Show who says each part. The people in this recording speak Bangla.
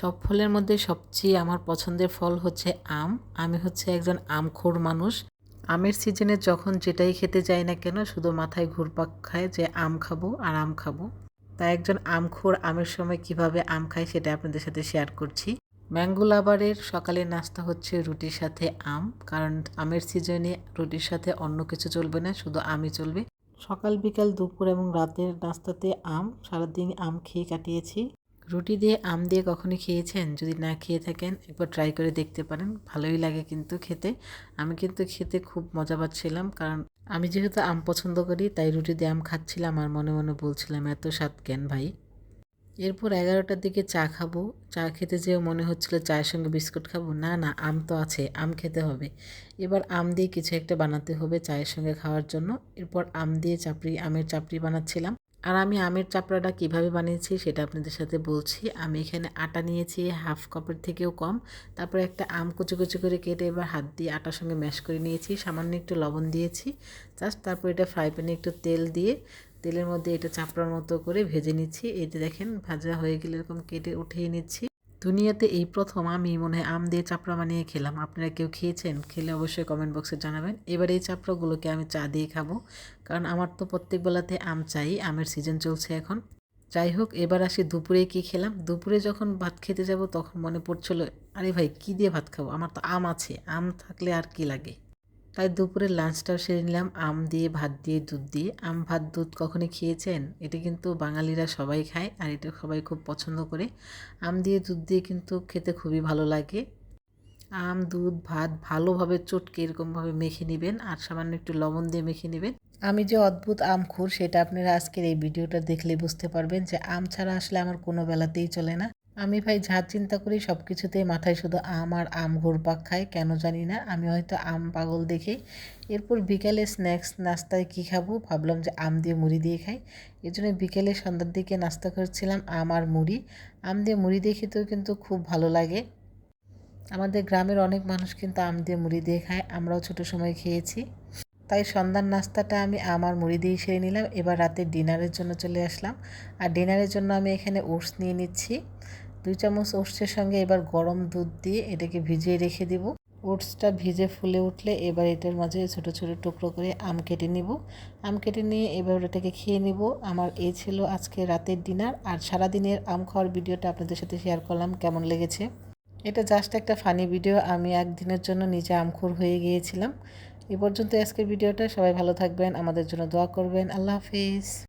Speaker 1: সব ফলের মধ্যে সবচেয়ে আমার পছন্দের ফল হচ্ছে আম। আমি হচ্ছে একজন আমখোর মানুষ। আমের সিজনে যখন যেটাই খেতে যাই না কেন, শুধু মাথায় ঘুরপাক খায় যে আম খাব আর আম খাব। তাই একজন আমখোর আমের সময় কীভাবে আম খায় সেটা আপনাদের সাথে শেয়ার করছি। ম্যাঙ্গো লাভারের সকালের নাস্তা হচ্ছে রুটির সাথে আম। কারণ আমের সিজনে রুটির সাথে অন্য কিছু চলবে না, শুধু আমই চলবে। সকাল বিকাল দুপুর এবং রাতের নাস্তাতে আম। সারাদিন আম খেয়ে কাটিয়েছি। রুটি দিয়ে আম দিয়ে কখনো খেয়েছেন? যদি না খেয়ে থাকেন, একবার ট্রাই করে দেখতে পারেন। ভালোই লাগে কিন্তু খেতে। আমি কিন্তু খেতে খুব মজা পাচ্ছিলাম কারণ আমি যেহেতু আম পছন্দ করি, তাই রুটি দিয়ে আম খাচ্ছিলাম আর মনে মনে বলছিলাম, এত স্বাদ কেন ভাই? এরপর এগারোটার দিকে চা খাব। চা খেতে যেও মনে হচ্ছিল চায়ের সঙ্গে বিস্কুট খাব। না না, আম তো আছে, আম খেতে হবে। এবার আম দিয়ে কিছু একটা বানাতে হবে চায়ের সঙ্গে খাওয়ার জন্য। এরপর আম দিয়ে চাপড়ি, আমের চাপড়ি বানাচ্ছিলাম। আর আমি আমের চাপড়াটা কীভাবে বানিয়েছি সেটা আপনাদের সাথে বলছি। আমি এখানে আটা নিয়েছি, হাফ কাপের থেকেও কম। তারপরে একটা আম কুচি কুচি করে কেটে এবার হাত দিয়ে আটার সঙ্গে ম্যাশ করে নিয়েছি। সামান্য একটু লবণ দিয়েছি। জাস্ট তারপর এটা ফ্রাই প্যানে একটু তেল দিয়ে, তেলের মধ্যে এটা চাপড়ার মতো করে ভেজে নিচ্ছি। এটা দেখেন, ভাজা হয়ে গেলে এরকম কেটে উঠিয়ে নিচ্ছি। দুনিয়াতে এই প্রথম আমি মনে হয় আম দিয়ে চাপড়া বানিয়ে খেলাম। আপনারা কেউ খেয়েছেন? খেলে অবশ্যই কমেন্ট বক্সে জানাবেন। এবার এই চাপড়াগুলোকে আমি চা দিয়ে খাব। কারণ আমার তো প্রত্যেক বেলাতে আম চাই। আমের সিজন চলছে এখন। যাই হোক, এবার আসি দুপুরে কি খেলাম? দুপুরে যখন ভাত খেতে যাব তখন মনে পড়ছিল, আরে ভাই, কি দিয়ে ভাত খাব? আমার তো আম আছে। আম থাকলে আর কি লাগে? তাই দুপুরে লাঞ্চটাও সেরে নিলাম। আম দিয়ে, ভাত দিয়ে, দুধ দিয়ে। আম, ভাত, দুধ কখনই খেয়েছেন? এটা কিন্তু বাঙালিরা সবাই খায় আর এটা সবাই খুব পছন্দ করে। আম দিয়ে, দুধ দিয়ে কিন্তু খেতে খুবই ভালো লাগে। আম, দুধ, ভাত ভালোভাবে চটকে এরকমভাবে মেখে নেবেন আর সামান্য একটু লবণ দিয়ে মেখে নেবেন। আমি যে অদ্ভুত আম খুর, সেটা আপনারা আজকের এই ভিডিওটা দেখলে বুঝতে পারবেন যে আম ছাড়া আসলে আমার কোনো বেলাতেই চলে না। আমি ভাই যা চিন্তা করি সব কিছুতেই মাথায় শুধু আম আর আম ঘুরপাক খাই কেন জানি না। আমি হয়তো আম পাগল দেখি এরপর বিকালে স্ন্যাক্স নাস্তায় কী খাব? ভাবলাম যে আম দিয়ে মুড়ি দিয়ে খাই। এই জন্য বিকেলে সন্ধ্যার দিকে নাস্তা করছিলাম আম আর মুড়ি। আম দিয়ে মুড়ি দিয়ে খেতেও কিন্তু খুব ভালো লাগে। আমাদের গ্রামের অনেক মানুষ কিন্তু আম দিয়ে মুড়ি দিয়ে খায়, আমরাও ছোটো সময় খেয়েছি। তাই সন্ধ্যার নাস্তাটা আমি আমার মুড়ি দিয়ে সেরে নিলাম। এবার রাতে ডিনারের জন্য চলে আসলাম। আর ডিনারের জন্য আমি এখানে ওটস নিয়ে নিচ্ছি। দুই চামচ ওটসের সঙ্গে এবার গরম দুধ দিয়ে এটাকে ভিজিয়ে রেখে দিব। ওটসটা ভিজে ফুলে উঠলে এবার এটার মাঝে ছোট ছোট টুকরো করে আম কেটে নিব। আম কেটে নিয়ে এবার ওটাকে খেয়ে নিব। আমার এই ছিল আজকে রাতের ডিনার আর সারাদিনের আম খাওয়ার ভিডিওটা আপনাদের সাথে শেয়ার করলাম, কেমন লেগেছে? এটা জাস্ট একটা ফানি ভিডিও, আমি একদিনের জন্য নিজে আমখোর হয়ে গিয়েছিলাম। এ পর্যন্ত আজকের ভিডিওটা, সবাই ভালো থাকবেন, আমাদের জন্য দোয়া করবেন। আল্লাহ হাফিজ।